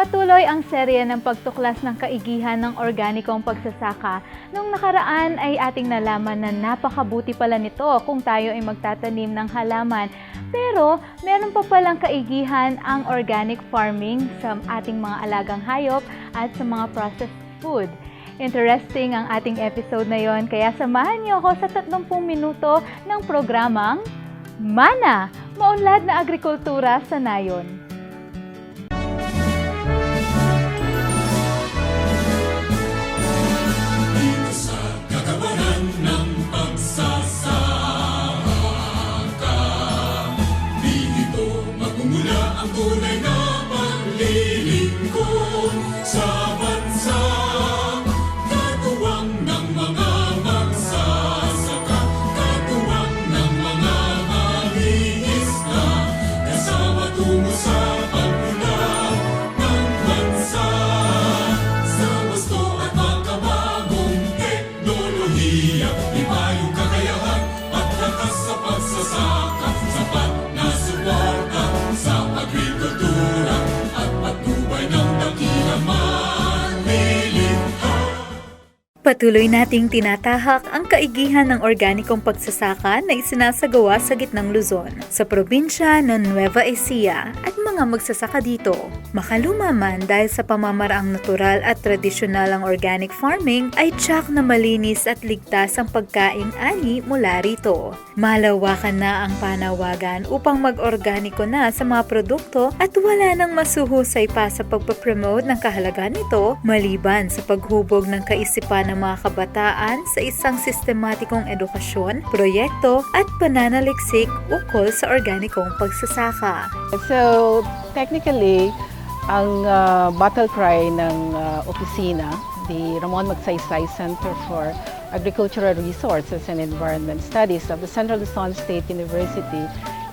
Patuloy ang serye ng pagtuklas ng kaigihan ng organikong pagsasaka. Nung nakaraan ay ating nalaman na napakabuti pala nito kung tayo ay magtatanim ng halaman. Pero meron pa palang kaigihan ang organic farming sa ating mga alagang hayop at sa mga processed food. Interesting ang ating episode na yon, kaya samahan niyo ako sa 30 minuto ng programang Mana, maunlad na agrikultura sa nayon. Patuloy nating tinatahak ang kaigihan ng organikong pagsasaka na isinasagawa sa gitnang Luzon, sa probinsya ng Nueva Ecija at mga magsasaka dito. Makaluma man dahil sa pamamaraang natural at tradisyonal ang organic farming ay tsak na malinis at ligtas ang pagkaing ani mula rito. Malawakan na ang panawagan upang mag-organiko na sa mga produkto at wala nang masuhusay pa sa pagpapromote ng kahalagahan nito maliban sa paghubog ng kaisipan ng mga kabataan sa isang sistematikong edukasyon, proyekto at pananaliksik ukol sa organikong pagsasaka. So, technically, ang uh, battle cry ng uh, opisina, the Ramon Magsaysay Center for Agricultural Resources and Environment Studies of the Central Luzon State University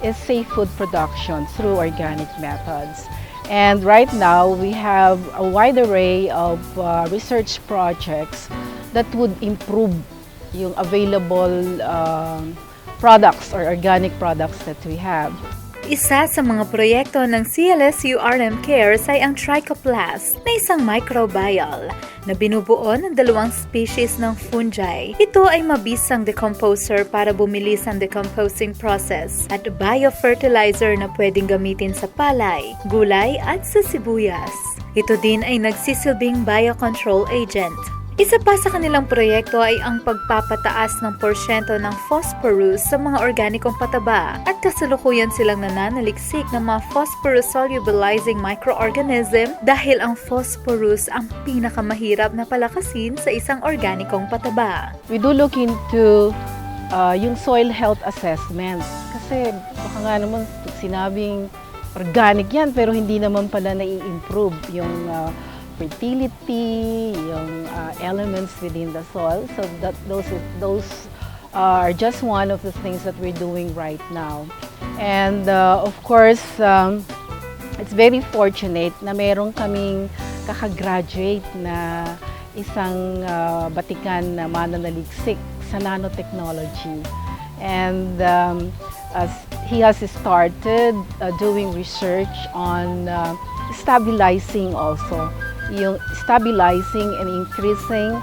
is safe food production through organic methods. And right now, we have a wide array of uh, research projects that would improve yung available um, products or organic products that we have. Isa sa mga proyekto ng CLSU RM Cares ay ang Trichoplast na isang microbial na binubuo ng dalawang species ng fungi. Ito ay mabisang decomposer para bumilis ang decomposing process at biofertilizer na pwedeng gamitin sa palay, gulay at sa sibuyas. Ito din ay nagsisilbing biocontrol agent. Isa pa sa kanilang proyekto ay ang pagpapataas ng porsyento ng phosphorus sa mga organikong pataba at kasalukuyan silang nananaliksik ng mga phosphorus solubilizing microorganism dahil ang phosphorus ang pinakamahirap na palakasin sa isang organikong pataba. We do look into uh, yung soil health assessment. Kasi baka nga naman sinabing organic yan pero hindi naman pala nai-improve yung uh, fertility, yung uh, elements within the soil. So that those those are just one of the things that we're doing right now. And uh, of course, um, it's very fortunate na meron kaming kakagraduate na isang uh, batikan na mananaliksik sa nanotechnology. And um, as he has started uh, doing research on uh, stabilizing also yung stabilizing and increasing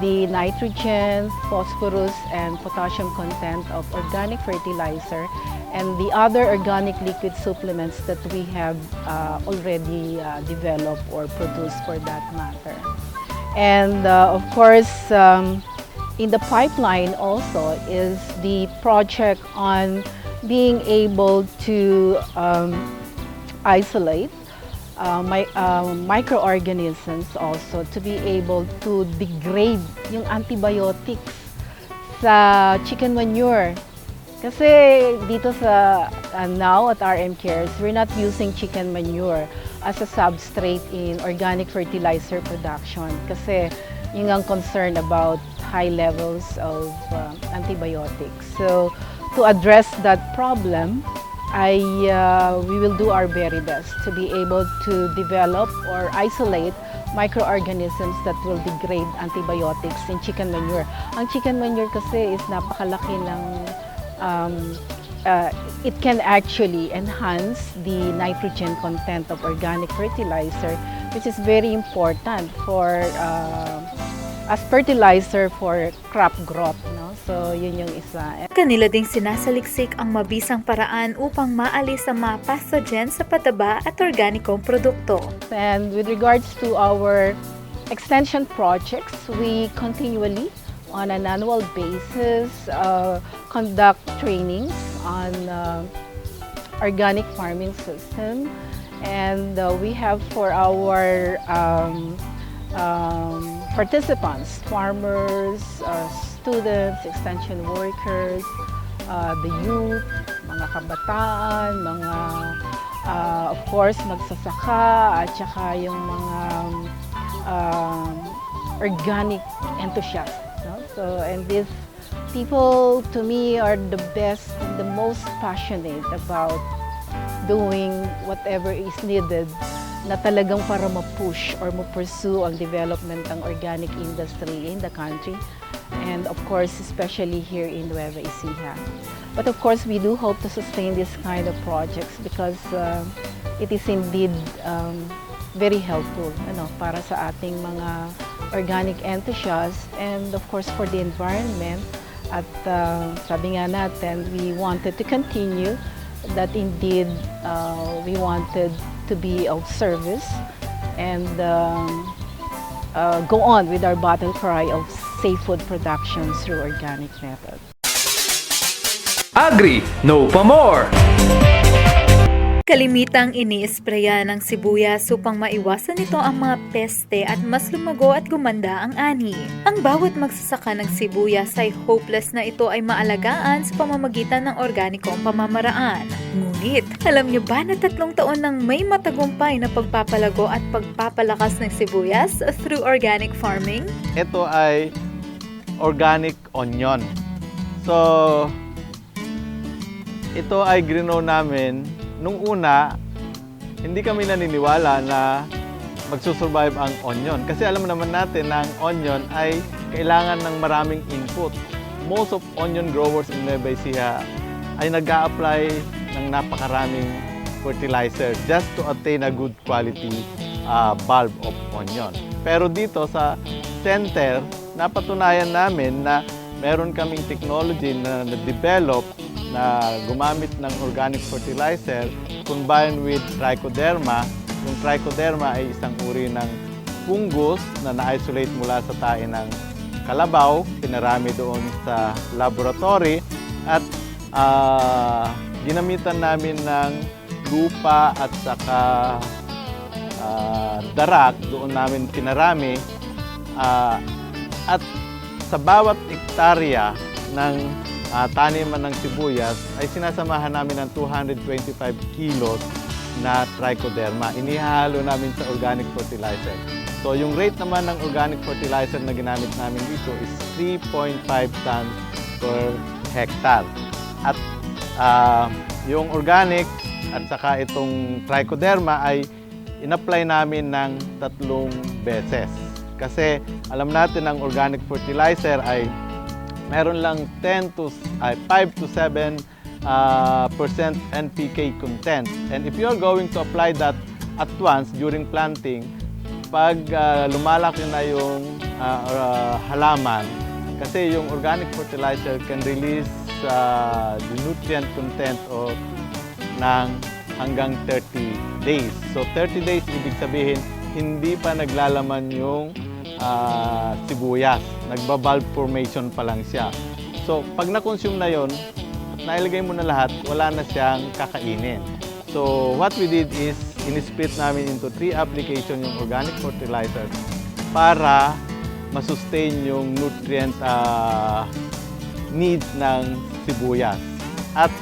the nitrogen, phosphorus, and potassium content of organic fertilizer and the other organic liquid supplements that we have uh, already uh, developed or produced for that matter. And uh, of course, um, in the pipeline also is the project on being able to um, isolate uh, my, uh, microorganisms also to be able to degrade yung antibiotics sa chicken manure. Kasi dito sa uh, now at RM Cares, we're not using chicken manure as a substrate in organic fertilizer production kasi yung ang concern about high levels of uh, antibiotics. So to address that problem, I uh, we will do our very best to be able to develop or isolate microorganisms that will degrade antibiotics in chicken manure. Ang chicken manure kasi is napakalaki ng um, uh, it can actually enhance the nitrogen content of organic fertilizer, which is very important for uh, as fertilizer for crop growth. So yun yung isa. Kanila ding sinasaliksik ang mabisang paraan upang maalis ang mga pathogen sa pataba at organikong produkto. And with regards to our extension projects, we continually, on an annual basis, uh, conduct trainings on uh, organic farming system. And uh, we have for our um, um, participants, farmers, uh, students, extension workers, uh, the youth, mga kabataan, mga uh, of course magsasaka at saka yung mga um, organic enthusiasts. No? So and these people to me are the best the most passionate about doing whatever is needed na talagang para ma-push or ma-pursue ang development ng organic industry in the country and of course especially here in Nueva Ecija. But of course we do hope to sustain this kind of projects because uh, it is indeed um, very helpful ano, para sa ating mga organic enthusiasts and of course for the environment at uh, sabi nga natin we wanted to continue that indeed uh, we wanted to be of service and um, uh, go on with our battle cry of safe food production through organic methods. Agri, no pa more! Kalimitang iniispreya ng sibuyas upang maiwasan nito ang mga peste at mas lumago at gumanda ang ani. Ang bawat magsasaka ng sibuyas ay hopeless na ito ay maalagaan sa pamamagitan ng organikong pamamaraan. Ngunit, alam niyo ba na tatlong taon nang may matagumpay na pagpapalago at pagpapalakas ng sibuyas through organic farming? ito ay organic onion. So, ito ay grinow namin. Nung una, hindi kami naniniwala na magsusurvive ang onion. Kasi alam naman natin na ang onion ay kailangan ng maraming input. Most of onion growers in Nueva Ecija ay nag apply ng napakaraming fertilizer just to attain a good quality uh, bulb of onion. Pero dito sa center, napatunayan namin na meron kaming technology na na-develop na gumamit ng organic fertilizer combined with trichoderma. Yung trichoderma ay isang uri ng fungus na na-isolate mula sa tae ng kalabaw, pinarami doon sa laboratory. At ah, ginamitan namin ng lupa at saka ah, darak, doon namin pinarami. Ah, at sa bawat ektarya ng ah, taniman ng sibuyas ay sinasamahan namin ng 225 kilos na trichoderma. Inihalo namin sa organic fertilizer. So yung rate naman ng organic fertilizer na ginamit namin dito is 3.5 tons per hectare. At ah, yung organic at saka itong trichoderma ay in-apply namin ng tatlong beses. Kasi alam natin ang organic fertilizer ay meron lang 10 to ay 5 to 7 uh, percent NPK content. And if you're going to apply that at once during planting, pag uh, lumalaki na yung uh, uh, halaman, kasi yung organic fertilizer can release uh, the nutrient content of ng hanggang 30 days. So 30 days ibig sabihin hindi pa naglalaman yung ah, sibuyas. Nagba-bulb formation pa lang siya. So pag na-consume na yon, nailagay mo na lahat, wala na siyang kakainin. So what we did is in-split namin into three application yung organic fertilizer para masustain yung nutrient ah, needs ng sibuyas. At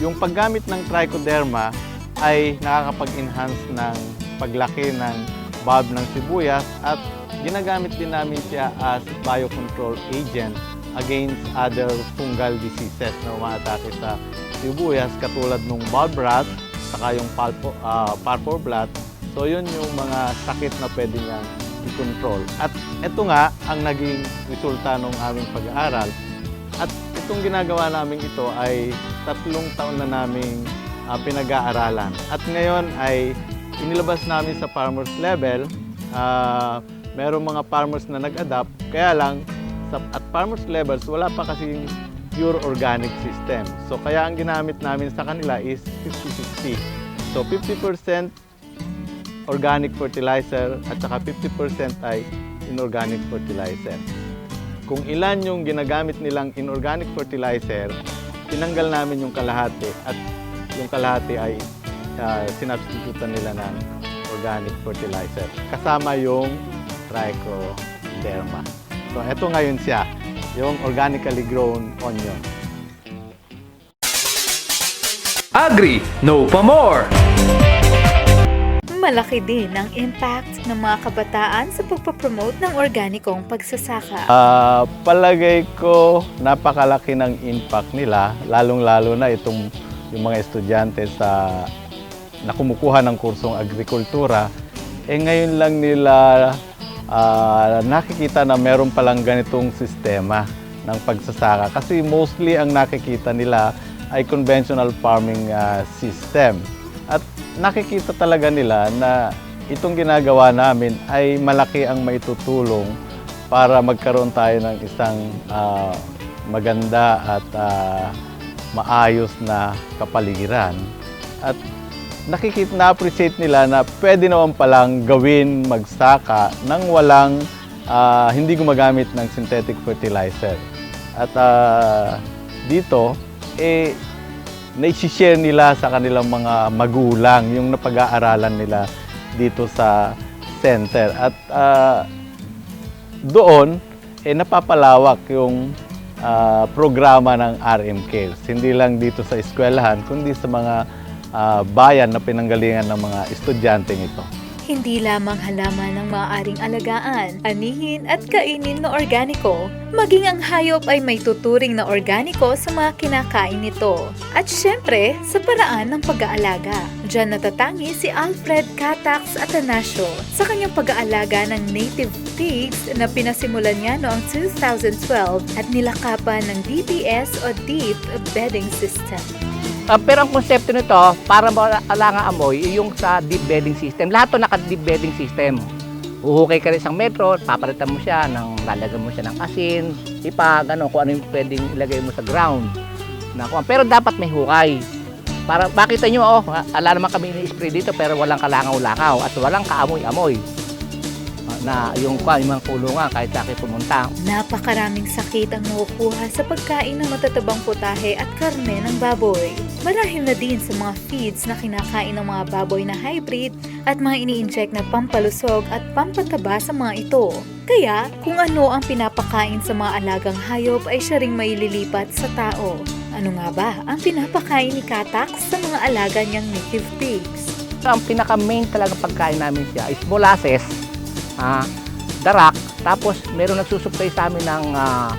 yung paggamit ng trichoderma ay nakakapag-enhance ng paglaki ng bulb ng sibuyas at ginagamit din namin siya as biocontrol agent against other fungal diseases na umaatake sa sibuyas katulad ng bulb rot saka yung pulpo, ah, purple blot. So yun yung mga sakit na pwede niyang i-control. At ito nga ang naging resulta ng aming pag-aaral. At itong ginagawa namin ito ay tatlong taon na naming ah, pinag-aaralan. At ngayon ay inilabas namin sa farmers level. Ah, merong mga farmers na nag-adapt, kaya lang sa, at farmers levels wala pa kasing pure organic system. So kaya ang ginamit namin sa kanila is 50-50. So 50% organic fertilizer at saka 50% ay inorganic fertilizer. Kung ilan yung ginagamit nilang inorganic fertilizer, tinanggal namin yung kalahati at yung kalahati ay uh, sinabstitutan nila ng organic fertilizer. Kasama yung trichoderma. So eto ngayon siya, yung organically grown onion. Agri, no pa more! Malaki din ang impact ng mga kabataan sa pagpapromote ng organikong pagsasaka. Ah, palagay ko napakalaki ng impact nila, lalong-lalo na itong yung mga estudyante sa na kumukuha ng kursong agrikultura, eh ngayon lang nila ah, nakikita na meron palang ganitong sistema ng pagsasaka. Kasi mostly ang nakikita nila ay conventional farming ah, system. At nakikita talaga nila na itong ginagawa namin ay malaki ang maitutulong para magkaroon tayo ng isang ah, maganda at ah, maayos na kapaligiran. At nakikita na-appreciate nila na pwede naman palang gawin magsaka nang walang ah, hindi gumagamit ng synthetic fertilizer. At ah, dito, eh, naisishare nila sa kanilang mga magulang yung napag-aaralan nila dito sa center. At ah, doon, eh, napapalawak yung ah, programa ng RM Cares. Hindi lang dito sa eskwelahan, kundi sa mga ah, bayan na pinanggalingan ng mga estudyanteng ito. Hindi lamang halaman ang maaaring alagaan, anihin at kainin na organiko, maging ang hayop ay may tuturing na organiko sa mga kinakain nito. At syempre, sa paraan ng pag-aalaga. Diyan natatangi si Alfred Catax Atanasio sa kanyang pag-aalaga ng native pigs na pinasimulan niya noong 2012 at nilakapan ng DBS o Deep Bedding System. Ah, pero ang konsepto nito, para maalangang amoy, yung sa deep bedding system. Lahat to naka-deep bedding system. Uhukay ka rin isang metro, papalitan mo siya, ng, lalagyan mo siya ng asin, ipag, ano, kung ano yung pwedeng ilagay mo sa ground. Na, kung- pero dapat may hukay. Para makita nyo, oh, ala naman kami ini-spray dito pero walang kalangaw-lakaw at walang kaamoy-amoy. Na yung, kwan, yung mga kulungan kahit sa akin pumunta, Napakaraming sakit ang nakukuha sa pagkain ng matatabang putahe at karne ng baboy. Marahil na din sa mga feeds na kinakain ng mga baboy na hybrid at mga ini-inject na pampalusog at pampataba sa mga ito. Kaya, kung ano ang pinapakain sa mga alagang hayop ay siya ring maililipat sa tao. Ano nga ba ang pinapakain ni Katax sa mga alaga niyang native pigs? ang pinaka-main talaga pagkain namin siya is molasses, ah, darak, tapos meron nagsusupply sa amin ng ah,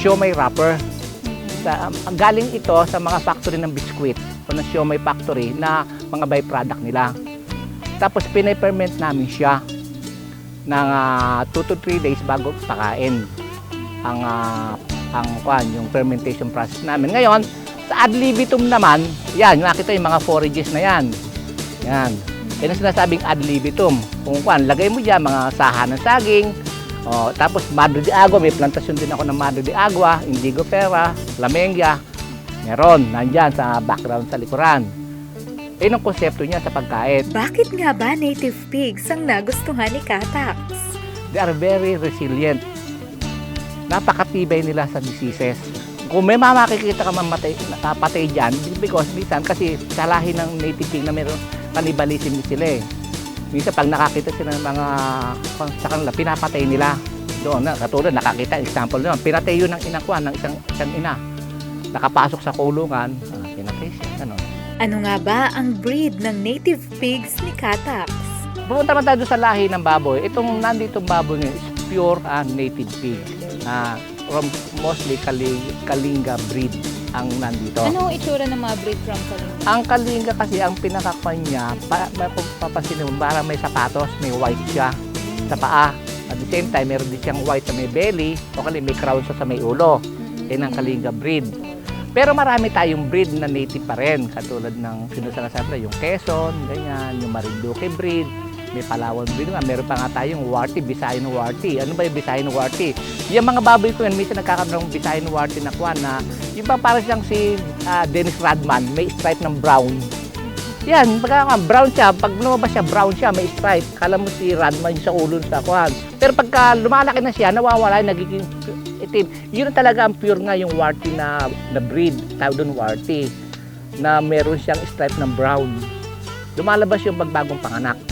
siomay wrapper. Sa, ang galing ito sa mga factory ng biskwit o ng siomay factory na mga byproduct nila. Tapos piniperment namin siya ng 2 to 3 days bago pakain ang ah, ang kwan, yung fermentation process namin. Ngayon, sa ad libitum naman, yan, nakita yung mga forages na yan. Yan. Yan ang sinasabing ad libitum. Kung kwan, lagay mo dyan mga saha ng saging. O, tapos madre de agua, may plantasyon din ako ng madre de agua, indigo pera, lamengia. Meron, nandyan sa background sa likuran. Yun ang konsepto niya sa pagkain. Bakit nga ba native pigs ang nagustuhan ni Katax? They are very resilient. Napakatibay nila sa diseases. Kung may mamakikita ka mamatay, patay dyan, because minsan kasi sa lahi ng native pig na meron cannibalism din sila eh. Minsan pag nakakita sila ng mga sa kanila, pinapatay nila. Doon na, katulad nakakita, example naman, pinatay yun ng inang kuwan, ng isang, isang ina. Nakapasok sa kulungan, ah, pinatay siya, ganun. Ano nga ba ang breed ng native pigs ni Katax? Pupunta naman tayo sa lahi ng baboy. Itong nanditong baboy ngayon is pure ah, native pig. Ah, from mostly Kali- Kalinga breed ang nandito. Ano ang itsura ng mga breed from Kalinga? Ang Kalinga kasi ang pinakakwan niya, pa, mo, parang may sapatos, may white siya sa paa. At the same time, meron din siyang white sa may belly, o kali may crown siya sa may ulo. Yan ang Kalinga breed. Pero marami tayong breed na native pa rin. Katulad ng sinasalasabi yung Quezon, ganyan, yung Marinduque breed, may Palawan breed nga. Meron pa nga tayong Warty, Bisayan Warty. Ano ba yung Bisayan Warty? Yung mga baboy ko yan, minsan nagkakaroon ng Bisayan Warty na kwan na yung ba parang siyang si ah, Dennis Radman, may stripe ng brown. Yan, pagka brown siya, pag lumabas siya, brown siya, may stripe. Kala mo si Radman yung sa ulo sa kwan. Pero pagka lumalaki na siya, nawawala, nagiging itim. Yun talaga ang pure nga yung warty na, na breed, tawag doon warty, na meron siyang stripe ng brown. Lumalabas yung pagbagong panganak.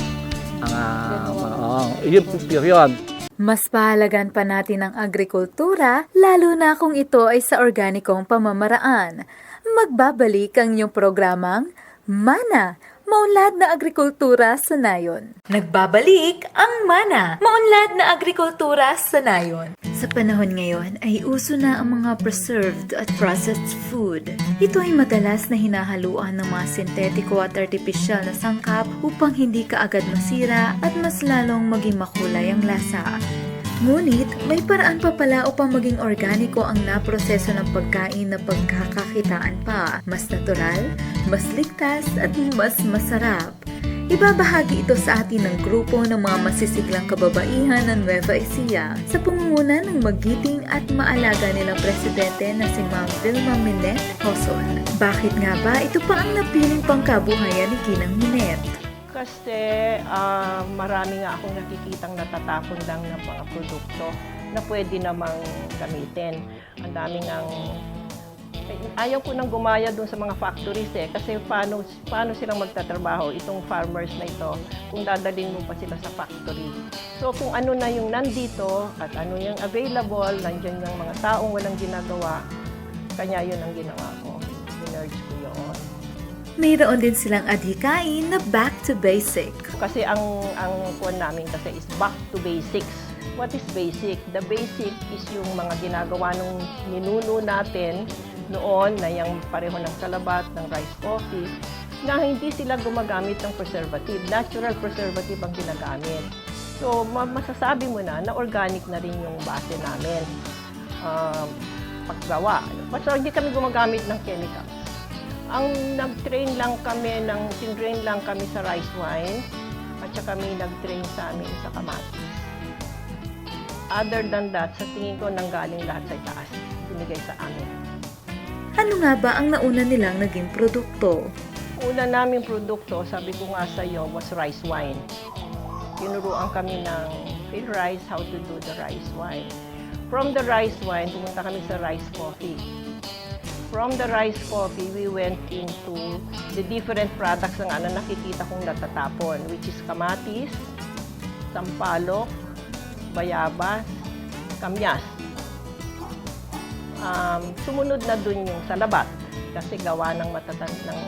Ang, ah, oh, yun yun. Mas pahalagan pa natin ang agrikultura, lalo na kung ito ay sa organikong pamamaraan. Magbabalik ang inyong programang Mana, Maunlad na Agrikultura sa Nayon. Nagbabalik ang Mana, Maunlad na Agrikultura sa Nayon. Sa panahon ngayon ay uso na ang mga preserved at processed food. Ito ay madalas na hinahaluan ng mga sintetiko at artipisyal na sangkap upang hindi kaagad masira at mas lalong maging makulay ang lasa. Ngunit, may paraan pa pala upang maging organiko ang naproseso ng pagkain na pagkakakitaan pa. Mas natural, mas ligtas, at mas masarap. Ibabahagi ito sa atin ng grupo ng mga masisiglang kababaihan ng Nueva Ecija sa pangunguna ng magiting at maalaga nilang presidente na si Ma'am Vilma Minet Hoson. Bakit nga ba ito pa ang napiling pangkabuhayan ni Ginang Minet? Kasi ah, marami nga akong nakikitang natatapon lang ng mga produkto na pwede namang gamitin. Ang daming ang ayaw ko nang gumaya dun sa mga factories eh kasi paano paano silang magtatrabaho itong farmers na ito kung dadalhin mo pa sila sa factory. So kung ano na yung nandito at ano yung available, nandiyan yung mga taong walang ginagawa, kanya yun ang ginawa ko. Sinerge ko yun. Mayroon din silang adhikain na back to basic. Kasi ang ang kuwan namin kasi is back to basics. What is basic? The basic is yung mga ginagawa nung ninuno natin noon na yung pareho ng kalabat, ng rice coffee, na hindi sila gumagamit ng preservative. Natural preservative ang ginagamit. So, ma- masasabi mo na na organic na rin yung base namin. Um, paggawa. Basta hindi kami gumagamit ng chemicals. Ang nag-train lang kami, ng tinrain lang kami sa rice wine, at saka kami nag-train sa amin sa kamatis. Other than that, sa tingin ko nanggaling lahat sa itaas, binigay sa amin. Ano nga ba ang nauna nilang naging produkto? Una naming produkto, sabi ko nga sa iyo, was rice wine. Tinuruan kami ng field rice, how to do the rice wine. From the rice wine, pumunta kami sa rice coffee. From the rice coffee, we went into the different products ng ano nakikita kong natatapon, which is kamatis, sampalok, bayabas, kamyas. Um, sumunod na dun yung salabat kasi gawa ng matatan ng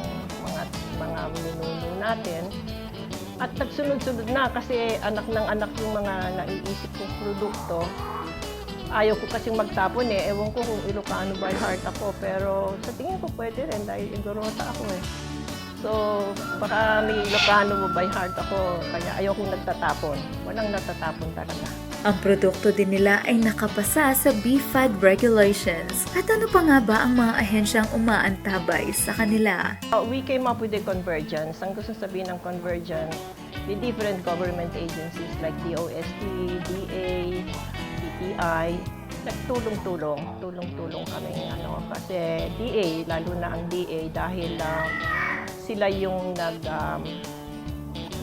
mga mga minuno natin. At nagsunod-sunod na kasi anak ng anak yung mga naiisip kong produkto. Ayaw ko kasing magtapon eh. Ewan ko kung Ilocano by heart ako. Pero sa tingin ko pwede rin dahil Igorota ako eh. So, baka may Ilocano by heart ako. Kaya ayaw kong nagtatapon. Walang natatapon talaga. Ang produkto din nila ay nakapasa sa BFAD regulations. At ano pa nga ba ang mga ahensyang umaantabay sa kanila? Uh, we came up with a convergence. Ang gusto sabihin ng convergence, the different government agencies like DOST, DA, DTI, nagtulong-tulong, tulong-tulong kami ano kasi DA lalo na ang DA dahil uh, sila yung nag um,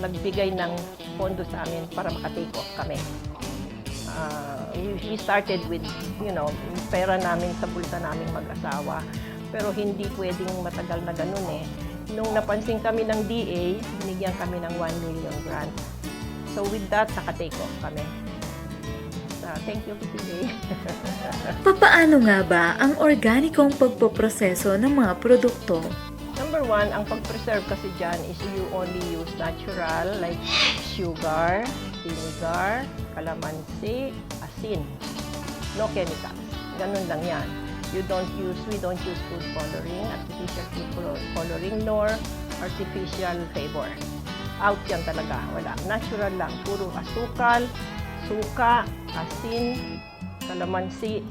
nagbigay ng pondo sa amin para makatake off kami. Uh, we, started with, you know, pera namin sa bulsa naming mag-asawa. Pero hindi pwedeng matagal na ganun eh. Nung napansin kami ng DA, binigyan kami ng 1 million grant. So with that, naka-take off kami. Thank you, PTA. Papaano nga ba ang organikong pagpoproseso ng mga produkto? Number one, ang pag-preserve kasi dyan is you only use natural like sugar, vinegar, calamansi, asin. No chemicals. Ganun lang yan. You don't use, we don't use food coloring, artificial food colo- coloring, nor artificial flavor. Out yan talaga. Wala. Natural lang. Puro asukal, suka, asin, calamansi,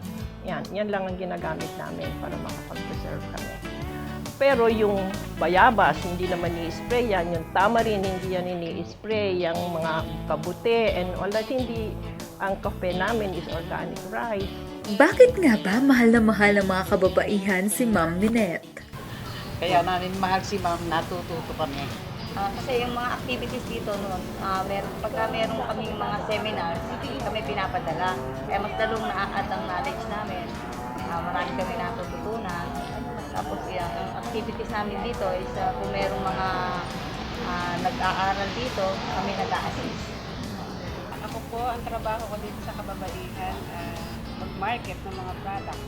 Yan, yan lang ang ginagamit namin para makapag-preserve kami. Pero yung bayabas, hindi naman ni-spray yan. Yung tamarin, hindi yan ini-spray. Yung mga kabute and all that, hindi. Ang kape namin is organic rice. Bakit nga ba mahal na mahal ng mga kababaihan si Ma'am Minette? Kaya namin mahal si ma'am, natututo kami. Ah, kasi yung mga activities dito noon, ah mer pagka meron kaming mga seminars, kami pinapadala. Kaya mas lalong naaat ang knowledge namin. Ah, marami kami natututunan. Tapos yan, ang activities namin dito is ah, kung merong mga ah, nag-aaral dito, kami nag-a-assist. Ako po, ang trabaho ko dito sa kababaihan, ah, mag-market ng mga product.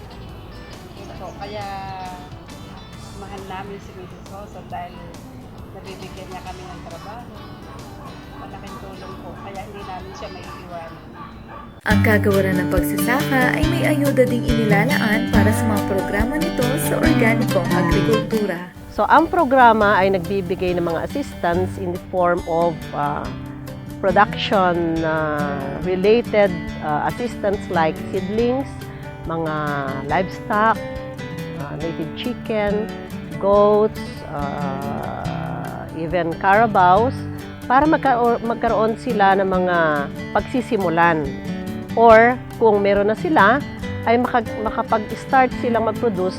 Po, kaya mahal namin si Mrs. Soso dahil nabibigyan niya kami ng trabaho. Malaking tulong po, kaya hindi namin siya may iwanan. Ang kagawaran ng pagsasaka ay may ayuda ding inilalaan para sa mga programa nito sa organikong agrikultura. So, ang programa ay nagbibigay ng mga assistance in the form of uh, production uh, related uh, assistance like seedlings, mga livestock, uh, native chicken, goats, uh, even carabaos, para magka- magkaroon sila ng mga pagsisimulan. Or kung meron na sila, ay makag- makapag-start silang mag-produce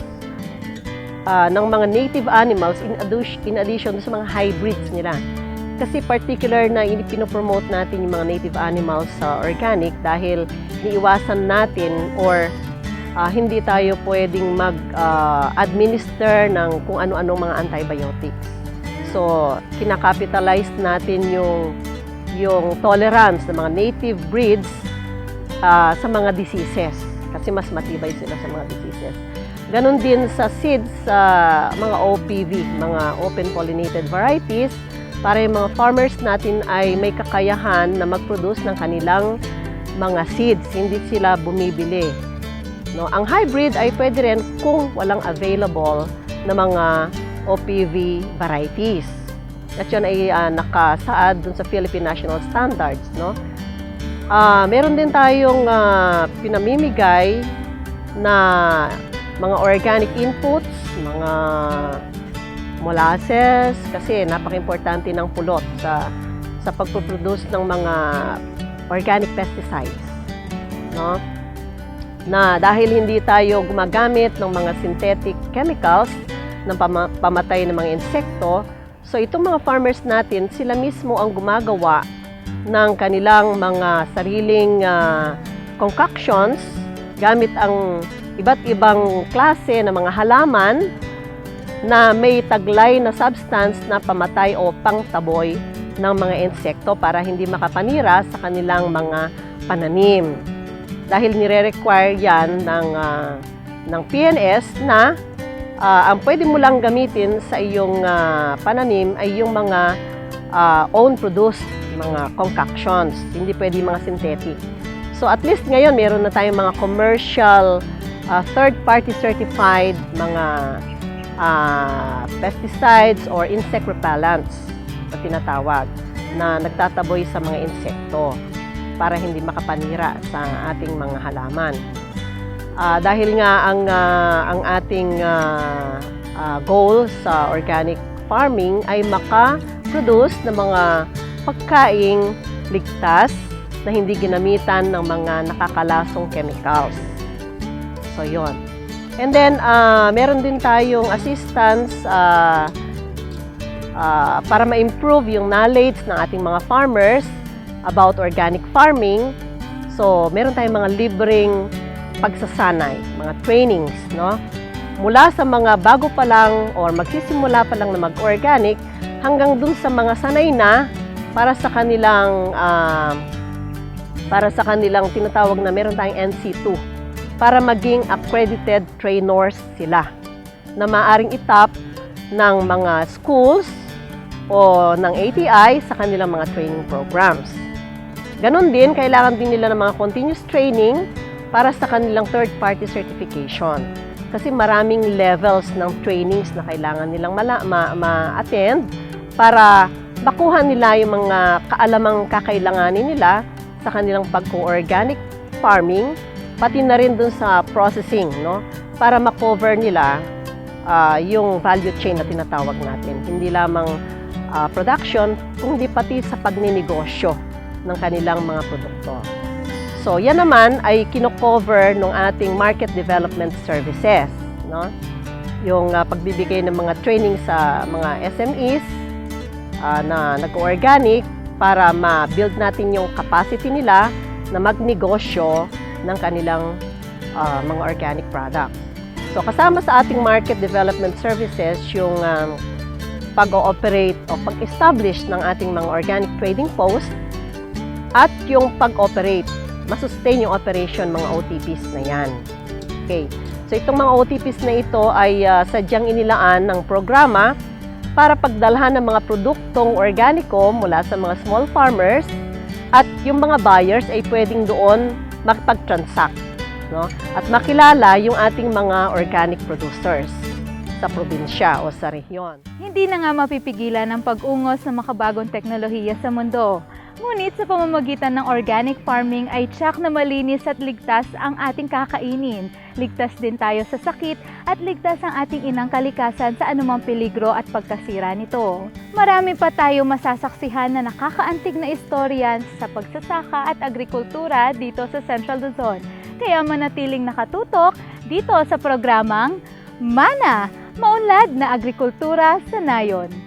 ah, ng mga native animals in addition, in addition sa mga hybrids nila. Kasi particular na pinopromote natin yung mga native animals sa organic dahil iniiwasan natin or ah, hindi tayo pwedeng mag-administer ng kung ano-ano mga antibiotics. So, kinakapitalize natin yung yung tolerance ng mga native breeds ah, sa mga diseases kasi mas matibay sila sa mga diseases. Ganon din sa seeds sa mga OPV, mga open pollinated varieties, para yung mga farmers natin ay may kakayahan na mag-produce ng kanilang mga seeds, hindi sila bumibili. No, ang hybrid ay pwede rin kung walang available na mga OPV varieties. At yun ay ah, nakasaad dun sa Philippine National Standards. No? Ah, meron din tayong ah, pinamimigay na mga organic inputs, mga molasses, kasi napaka-importante ng pulot sa sa pagproduce ng mga organic pesticides. No? Na dahil hindi tayo gumagamit ng mga synthetic chemicals ng pama- pamatay ng mga insekto, so itong mga farmers natin, sila mismo ang gumagawa ng kanilang mga sariling ah, concoctions gamit ang iba't ibang klase ng mga halaman na may taglay na substance na pamatay o pangtaboy ng mga insekto para hindi makapanira sa kanilang mga pananim. Dahil nire-require yan ng, ah, ng PNS na ah, ang pwede mo lang gamitin sa iyong ah, pananim ay yung mga ah, own-produced mga concoctions. Hindi pwede mga synthetic. So at least ngayon meron na tayong mga commercial uh, third-party certified mga uh, pesticides or insect repellents na tinatawag na nagtataboy sa mga insekto para hindi makapanira sa ating mga halaman. Ah, dahil nga ang ah, ang ating ah, ah, goal sa organic farming ay maka-produce ng mga pagkaing ligtas na hindi ginamitan ng mga nakakalasong chemicals. So, yon. And then, ah, meron din tayong assistance ah, ah, para ma-improve yung knowledge ng ating mga farmers about organic farming. So, meron tayong mga libreng pagsasanay, mga trainings, no? Mula sa mga bago pa lang or magsisimula pa lang na mag-organic hanggang dun sa mga sanay na para sa kanilang ah, para sa kanilang tinatawag na meron tayong NC2 para maging accredited trainers sila na maaring itap ng mga schools o ng ATI sa kanilang mga training programs. Ganon din, kailangan din nila ng mga continuous training para sa kanilang third-party certification. Kasi maraming levels ng trainings na kailangan nilang mala- ma- ma-attend para makuha nila yung mga kaalamang kakailanganin nila sa kanilang pagko-organic farming pati na rin dun sa processing, no? Para ma-cover nila ah, yung value chain na tinatawag natin. Hindi lamang ah, production, kundi pati sa pagninegosyo ng kanilang mga produkto. So, yan naman ay kino-cover ng ating market development services, no? Yung ah, pagbibigay ng mga training sa mga SMEs ah, na nag-organic para ma-build natin yung capacity nila na magnegosyo ng kanilang ah, mga organic products. So kasama sa ating market development services yung um, pag-ooperate o pag-establish ng ating mga organic trading post at yung pag-operate, masustain yung operation mga OTPs na yan. Okay. So itong mga OTPs na ito ay ah, sadyang inilaan ng programa para pagdalhan ng mga produktong organiko mula sa mga small farmers at yung mga buyers ay pwedeng doon makipag-transact no? at makilala yung ating mga organic producers sa probinsya o sa rehiyon. Hindi na nga mapipigilan ang pag-ungos ng makabagong teknolohiya sa mundo. Ngunit sa pamamagitan ng organic farming ay tsak na malinis at ligtas ang ating kakainin. Ligtas din tayo sa sakit at ligtas ang ating inang kalikasan sa anumang peligro at pagkasira nito. Marami pa tayo masasaksihan na nakakaantig na istorya sa pagsasaka at agrikultura dito sa Central Luzon. Kaya manatiling nakatutok dito sa programang Mana, Maunlad na Agrikultura sa Nayon.